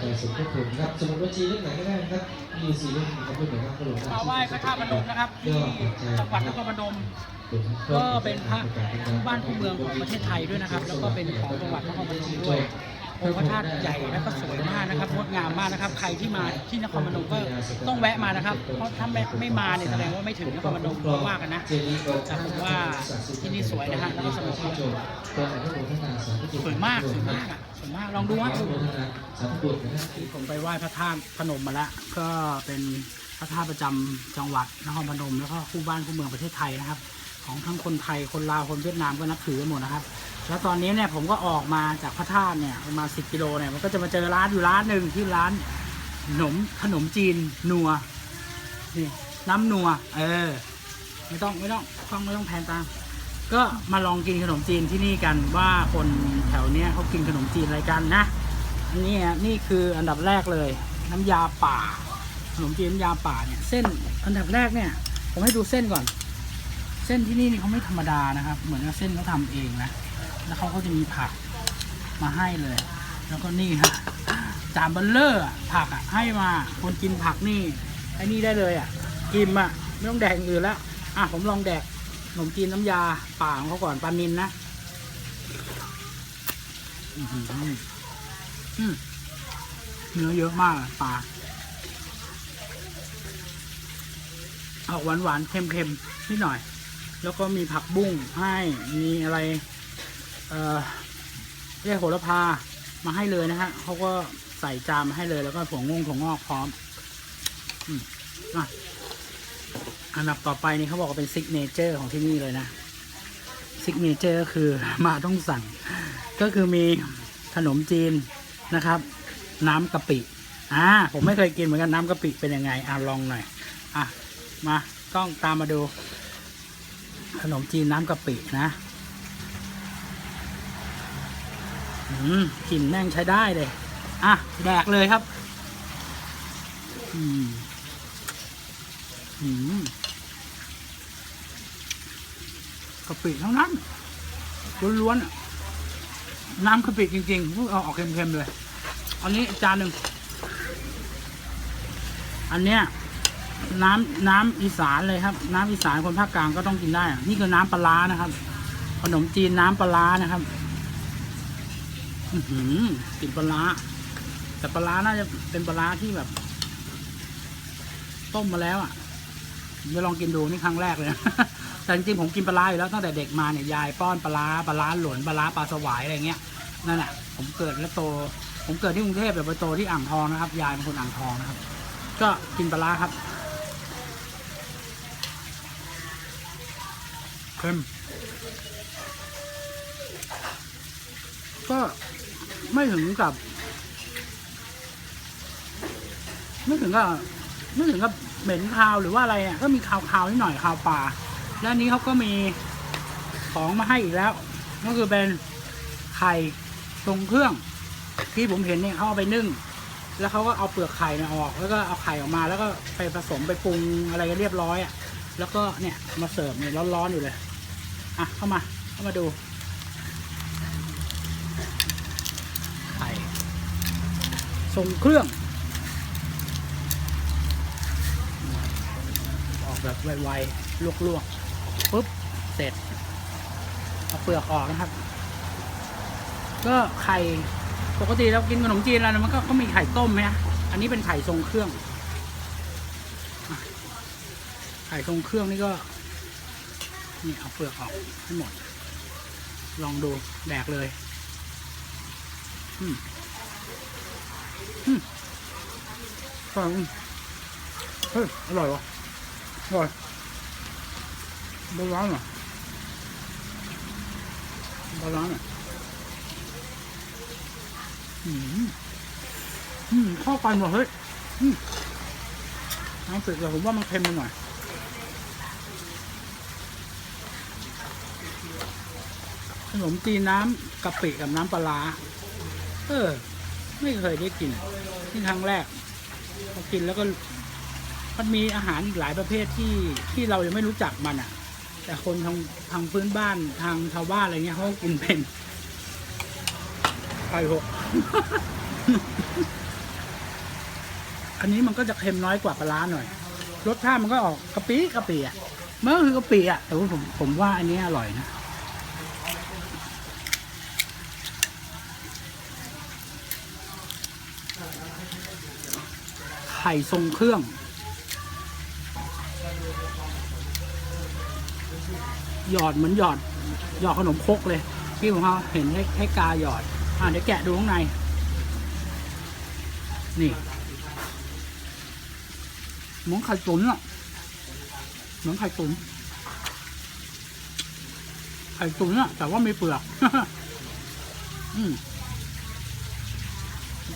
ใจสุดก็ถึงครับสมุดบัญชีเลขไหนก็ได้นะครับมีสี่เลขนะครับเพื่อนๆครับกระโดดมาไหว้พระธาตุพนมนะครับที่จังหวัดนครพนมก็เป็นพระคู่บ้านคู่เมืองของประเทศไทยด้วยนะครับ แล้วก็เป็นของจังหวัดนครพนมด้วย องค์พระธาตุใหญ่และก็สวยมากนะครับงดงามมากนะครับ ใครที่มาที่นครพนมก็ต้องแวะมานะครับ เพราะถ้าไม่ไม่มาเนี่ยแสดงว่าไม่ถึงนครพนมเขาว่ากันนะแต่ผมว่าที่นี่สวยนะฮะแล้วก็สนุกมากสวยมากสวยมากอะสวยมากลองดูฮะสามบุตรนะฮะผมไปไหว้พระธาตุพนมมาแล้วก็เป็นพระธาตุประจำจังหวัดนครพนมแล้วก็คู่บ้านคู่เมืองประเทศไทยนะครับ ของทั้งคนไทยคนลาวคนเวียดนามก็นับถือกันหมดนะครับ แล้วตอนนี้เนี่ยผมก็ออกมาจากพระธาตุเนี่ยประมาณ10กิโลเนี่ยมันก็จะมาเจอร้านอยู่ร้านหนึ่งที่ร้านขนมขนมจีนนัวนี่น้ำนัว เออ ไม่ต้องไม่ต้องต้องไม่ต้องแพนตามก็มาลองกินขนมจีนที่นี่กันว่าคนแถวเนี้ยเขากินขนมจีนอะไรกันนะอันนี้อะนี่คืออันดับแรกเลย น้ำยาป่า ขนมจีนน้ำยาป่าเนี่ยเส้นอันดับแรกเนี่ย ผมให้ดูเส้นก่อน เส้นที่นี่นี่เขาไม่ธรรมดานะครับ เหมือนกับเส้นเขาทำเองนะ แล้วเขาก็จะมีผักมาให้เลย แล้วก็นี่ฮะจานเบลเลอร์ผักอะให้มา คนกินผักนี่ไอ้นี่ได้เลยอะกิมอะไม่ต้องแดกอื่นแล้วอะผมลองแดกขนมจีนน้ำยาป่าของเขาก่อนปลานินนะอืมเนื้อเยอะมากปลาออกหวานหวานๆเค็มเค็มๆนิดหน่อย แล้วก็มีผักบุ้งให้มีอะไร เอ่อเรียกโหระพามาให้เลยนะฮะเขาก็ใส่จานมาให้เลยแล้วก็ถั่วงงถั่วงอกพร้อมอืมอะอันดับต่อไปนี่เขาบอกว่าเป็นซิกเนเจอร์ของที่นี่เลยนะซิกเนเจอร์ก็คือมาต้องสั่ง ก็คือมีขนมจีนนะครับ น้ำกะปิอ่าผมไม่เคยกินเหมือนกันน้ำกะปิเป็นยังไงอะลองหน่อยอะมากล้องตามมาดู ขนมจีนน้ำกะปินะอืม กลิ่นแม่งใช้ได้เลย อะ แดกเลยครับ อืม อืมกะปิเท่านั้นล้วนๆน้ำกะปิจริงๆเอาออกเค็มๆเลย อันนี้จานหนึ่ง อันเนี้ยน้ำน้ำอีสานเลยครับ น้ำอีสานคนภาคกลางก็ต้องกินได้ นี่คือน้ำปลาร้านะครับ ขนมจีนน้ำปลาร้านะครับ กลิ่นปลาแต่ปลาน่าจะเป็นปลาที่แบบ ต้มมาแล้วอะเดี๋ยวลองกินดูนี่ครั้งแรกเลยแต่จริงๆผมกินปลาอยู่แล้วตั้งแต่เด็กมาเนี่ยยายป้อนปลาปลาหลวนปลาปลาสวายอะไรเงี้ยนั่นแหละผมเกิดและโต ผมเกิดที่กรุงเทพแต่ไปโตที่อ่างทองนะครับ ยายเป็นคนอ่างทองนะครับ ก็กินปลาร้าครับเค็มก็ ไม่ถึงกับ ไม่ถึงกับไม่ถึงกับเหม็นคาวหรือว่าอะไรอะก็มีคาวคาวๆนิดหน่อยคาวปลาแล้วอันนี้เขาก็มีของมาให้อีกแล้ว ก็คือเป็นไข่ทรงเครื่องที่ผมเห็นเนี่ยเขาเอาไปนึ่ง แล้วเขาก็เอาเปลือกไข่เนี่ยออก แล้วก็เอาไข่ออกมาแล้วก็ไปผสมไปปรุงอะไรกันเรียบร้อยอะแล้วก็เนี่ยมาเสิร์ฟเนี่ยร้อนๆอยู่เลยอะเข้ามาเข้ามาดู ไข่ ทรงเครื่อง ออกแบบไวๆลวกๆปุ๊บ เสร็จ เอาเปลือกออกนะครับ ก็ไข่ปกติเรากินขนมจีนแล้วมันก็ก็มีไข่ต้มไหมฮะอันนี้เป็นไข่ทรงเครื่อง ไข่ทรงเครื่องนี่ก็ นี่เอาเปลือกออกให้หมด ลองดูแดกเลย อืม อืมอร่อยอืมเฮ้ย อร่อยวะอร่อยบาลานซ์อะบาลานซ์อะอืมอืมเข้ากันว่ะเฮ้ยอืมน้ำสึกแต่ผมว่ามันเค็มไปหน่อยขนมจีนน้ำกะปิกับน้ำปลาเออ ไม่เคยได้กินนี่ครั้งแรกพอกินแล้วก็ มันมีอาหารหลายประเภทที่ที่เรายังไม่รู้จักมันอะ แต่คนทางทางพื้นบ้านทางชาวบ้านอะไรเงี้ยเขากินเป็นไข่หกอันนี้มันก็จะเค็มน้อยกว่าปลาร้าหน่อย รสชาติมันก็ออกกะปิกะปิอะมันก็คือกะปิอะแต่ว่าผมผมว่าอันนี้อร่อยนะ ไข่ทรงเครื่อง หยอดเหมือนหยอด หยอดขนมคกเลย พี่ผมเขาเห็นให้ให้กาหยอด อ่าเดี๋ยวแกะดูข้างใน นี่เหมือนไข่ตุ๋นอะเหมือนไข่ตุ๋นไข่ตุ๋นอะแต่ว่าไมีเปลือก อืม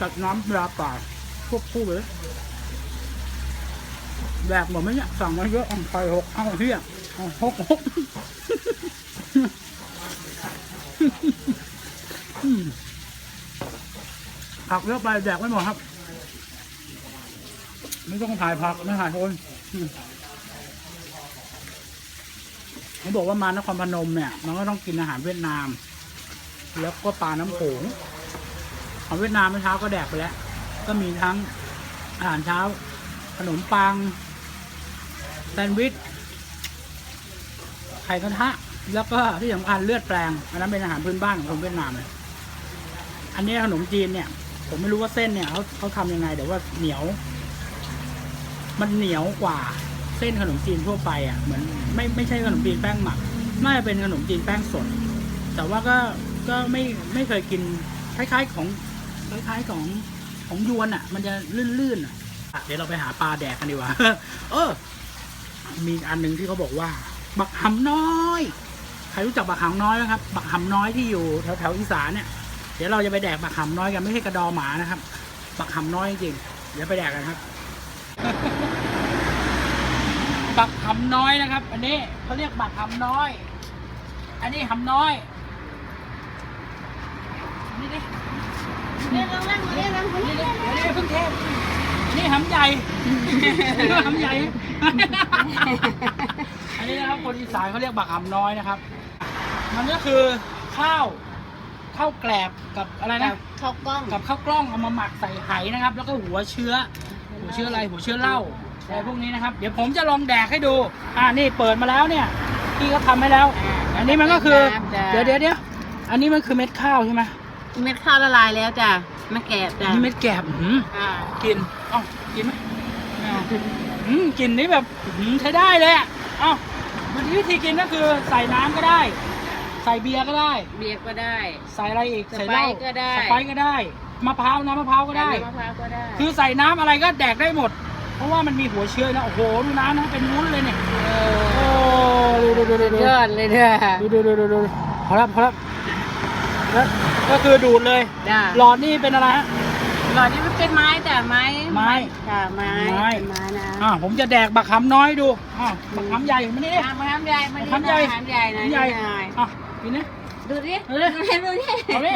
จัดน้ำปลาปล่า ควบคู่ไปเลยแดกหมดไหมเนี่ยสั่งมาเยอะเอาไข่หกเอาเฮียเอาหกหกผักเยอะไปแดกไม่หมดครับ ไม่ต้องถ่ายผักไม่ถ่ายคนเขาบอกว่ามานครพนมเนี่ย มันก็ต้องกินอาหารเวียดนาม แล้วก็ปลาน้ำโขงของเวียดนามเมื่อเช้าก็แดกไปแล้ว ก็มีทั้งอาหารเช้า ขนมปัง แซนด์วิช ไข่กระทะ แล้วก็ที่สำคัญเลือดแปลง อันนั้นเป็นอาหารพื้นบ้านของคนเวียดนามเลยอันนี้ขนมจีนเนี่ย ผมไม่รู้ว่าเส้นเนี่ยเขาเขาทำยังไงแต่ว่าเหนียว มันเหนียวกว่าเส้นขนมจีนทั่วไปอะเหมือนไม่ไม่ใช่ขนมจีนแป้งหมักน่าจะเป็นขนมจีนแป้งสด แต่ว่าก็ก็ไม่ไม่เคยกินคล้ายๆของคล้ายๆของ ของยวนอะ มันจะลื่นๆอะเดี๋ยวเราไปหาปลาแดกกันดีกว่าเออ มีอันหนึ่งที่เขาบอกว่า บักหำน้อย ใครรู้จักบักหำน้อยไหมครับ บักหำน้อยที่อยู่แถวแถวๆอีสานเนี่ย เดี๋ยวเราจะไปแดกบักหำน้อยกันไม่ใช่กระดอหมานะครับ บักหำน้อยจริงๆเดี๋ยวไปแดกกันครับบักหำน้อยนะครับ อันนี้เขาเรียกบักหำน้อย อันนี้หำน้อยนี่ดิ เรียกเรานั่งเรียกเราคนนี่นี้ดิอันนี้เพิ่งเทพนี่หำใหญ่หำใหญ่ อันนี้นะครับคนอีสานเขาเรียกบักหำน้อยนะครับ มันก็คือข้าวข้าวแกลบกับอะไรนะเขาวกล้องกับข้าวกล้องเอามาหมักใส่ไหนะครับ แล้วก็หัวเชื้อ หัวเชื้ออะไรหัวเชื้อเหล้าอะไรพวกนี้นะครับ เดี๋ยวผมจะลองแดกให้ดู อ่านี่เปิดมาแล้วเนี่ยพี่ก็ทำให้แล้ว อันนี้มันก็คือ เดี๋ยวเดี๋ยวเดี๋ยวอันนี้มันคือเม็ดข้าวใช่ไหม เม็ดข้าวละลายแล้วจ้ะมะแกบจ้ะนี่เม็ดแกบอื้อหืออ่ากินเอ้ากินไหมอ่าอืมกลินนี่แบบอื้อหือใช้ได้เลยอะเอ้าวิธีกินก็คือใส่น้ำก็ได้ ใส่เบียร์ก็ได้ เบียร์ก็ได้ ใส่อะไรอีกสใส่ไปเหล้าซ์ก็ได้ สไปซ์ก็ได้มะพร้าวน้ำมะพร้าวก็ได้ น้ำมะพร้าวก็ได้คือใส่น้ำอะไรก็แดกได้หมด เพราะว่ามันมีหัวเชื้อนะโอ้โหดูน้ำนะเป็นวุ้นเลยเนี่ยโอ้ดูดูดูดูดูยอดเลยเนี่ยดูดูดูดูดูพอแล้วพอแล้วแล้ว ก็คือดูดเลย จ้ะหลอดนี่เป็นอะไรฮะ หลอดนี้มันเป็นไม้จ้ะไม้ไม้จ้ะไม้ไม้ เป็นไม้นะอ่าผมจะแดกบักหำน้อยดูอ่าบักหำใหญ่มานี่ดิอะมะขามใหญ่มะมะขามใหญ่มะขามใหญ่นะใหญ่นี่ไงอะกินนะ ดูดิเอาดิ ดูดิดูดิเอาดิ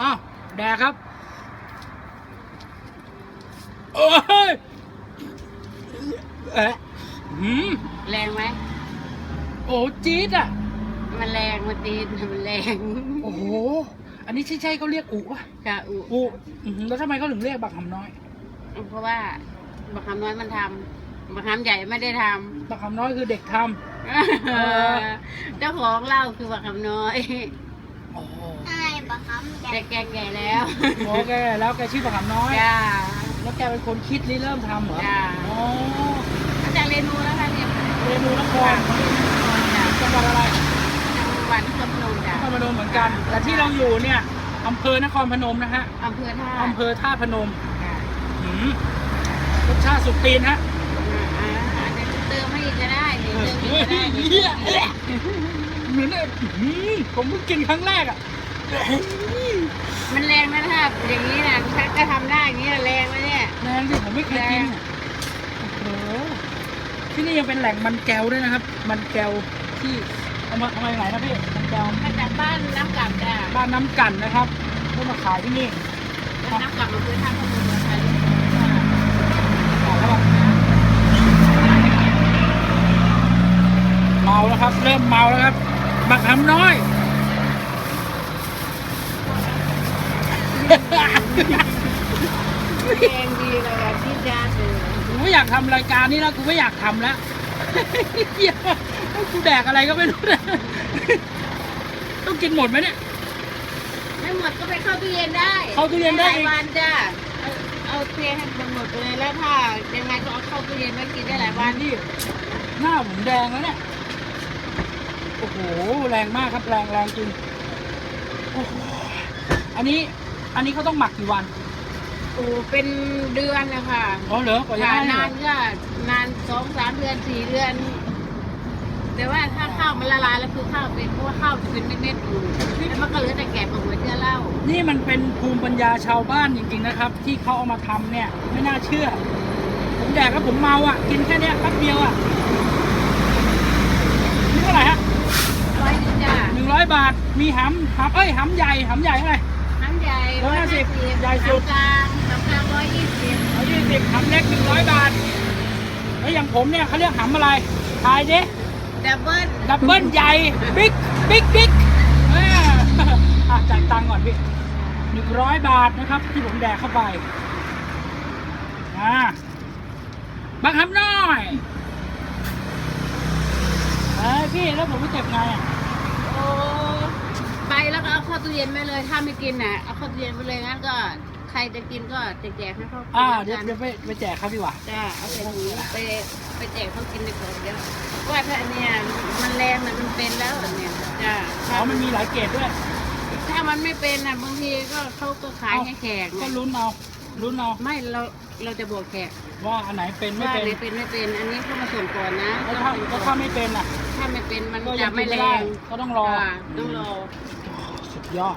อ้าวแดกครับ โอ้ยเอ๊ะหืมแรงไหมโอ้จี๊ดอะ มันแรงมันตีนมันแรงโอ้โห อันนี้ใช่ใช่เขาเรียกอุป่ะค่ะอุอุอื้อหือแล้วทำไมเขาถึงเรียกบักหำน้อย เพราะว่าบะขามน้อยมันทำบะขามใหญ่ไม่ได้ทำบักหำน้อยคือเด็กทอเจ้าของเล่าคือบะขามน้อยำโอ้โหใช่บะขามแก่แก่แก่แล้วโอเคแล้วแกชื่อบักหำน้อย จ้า แล้วแกเป็นคนคิดริเริ่มทำเหรอ จ้ะ อ๋ออาจารย์เรนูแล้วค่ะเนี่ยเรนูนครจ้าจังหวัดอะไร จังหวัดนครพน มจ้านครพนมเหมือนกัน แต่ที่เราอยู่เนี่ยอำเภอนครพนมนะฮะอำเภอท่าอำเภอท่าพนมจ้ะหืมรสชาติสุดตีนฮะอ่าอาจจะเติมให้อีกก็ได้เดี๋ยวเติมอีกก็ได้เหี้ยเหมือนเนี่ยหืมผมเพิ่งกินครั้งแรกอะมันแรงนะถ้าอย่างนี้นะถ้าก็ทำได้อย่างนี้นะแรงนะเนี่ย แรงดิผมไม่เคยกินอะโอ้โหที่นี่ยังเป็นแหล่งมันแก้วด้วยนะครับ มันแก้วที่ เอามาเอามไหนะพี่น้ำจอมมาจากบ้านน้ำกันจ้ะบ้านน้ำกันนะครับเพื่อมาขายที่นี่น้ำกันมาซื้อทางข้อมมาใช้ด้วยขายแล้เมาแล้วครับ เริ่มเมาแล้วครับบักทำน้อย แพงดีเลยอะพี่จ้าเออ กูไม่อยากทำรายการนี้แล้วกูไม่อยากทำแล้ว กูแดกอะไรก็ไม่รู้นะต้องกินหมดไหมเนี่ย ไม่หมดก็ไปเข้าตู้เย็นได้เข้าตู้เย็นได้หอีลายก วันจ้าเอาเอาเทให้มันหมดไปเลยแล้วถ้ายังไงก็เอาเข้าตู้เย็นไว้กินได้หลายวันนี่หน้าผมแดงแล้วเนี่ย โอ้โห แรงมากครับ แรงแรงจริงโอ้โหอันนี้ อันนี้เขาต้องหมักกี่วัน โอ้เป็นเดือนนะคะอ๋อเหรอ กว่าจะค่ะได้เหรนาอนก็นานสองสามเดือนสี่เดือน แต่ว่าถ้าข้าวมันละลายแล้วคือข้าวเป็นเพราะว่าข้าวจะเป็นเม็ดๆอยู่แล้วมันก็เหลือแต่แกะกับหัวเชื้อเหล้านี่มันเป็นภูมิปัญญาชาวบ้านจริงๆนะครับ ที่เขาเอามาทำเนี่ยไม่น่าเชื่อ ผมแดกแล้วผมเมาอะ กินแค่เนี้ยแป๊บเดียวอะนี่เท่าไหร่ฮะร้อยนึงจ้ะหนึ่งร้อยบาทมีหำหำเอ้ยหำใหญ่หำใหญ่เท่าไหร่ น้ำใหญ่ร้อยห้าสิบใหญ่สุด น้ำกลางน้ำกลางร้อยยี่สิบร้อยยี่สิบหำเล็กหนึ่งร้อยบาทแล้วอย่างผมเนี่ยเขาเรียกหำอะไรทายดิ ดับเบิ้ลดับเบิลใหญ่บิ๊กบิ๊กบิ๊กอ่าอะจ่ายตังค์ก่อนพี่หนึ่งร้อยบาทนะครับ ที่ผมแดกเข้าไปอ่าบังคับหน่อยเอ้ยพี่แล้วผมจะเก็บไงอะโอ้ไปแล้วก็เอาเข้าตู้เย็นไปเลย ถ้าไม่กินน่ะเอาเข้าตู้เย็นไปเลยงั้นก็ใครจะกินก็แจกๆให้เขากินอ่าแล้วเดี๋ยวกันเดี๋ยวไปไปแจกครับดีกว่า จ้าเอาใส่ถุงไป ไปแจกเขากินในกล่องเดียวว่าถ้าอัเนี่ยมันแรงมันเป็นแล้วเนี่ยจ้าอ๋อามัมันมีหลายเกรดด้วย ถ้ามันไม่เป็นอะบางทีก็เขาก็ขายให้แขกก็นะลุ้นเอาลุ้นเอาไม่เราเราจะบอกแขกว่าอันไหนเป็นไม่เป็นไหนเป็นไม่เป็น อันนี้เขามาส่งก่อนนะแล้วถ้าก็ถ้าไม่เป็นอะ ถ้าไม่เป็นมันจะไม่แรงก็ต้องรอต้องรอ สุดยอด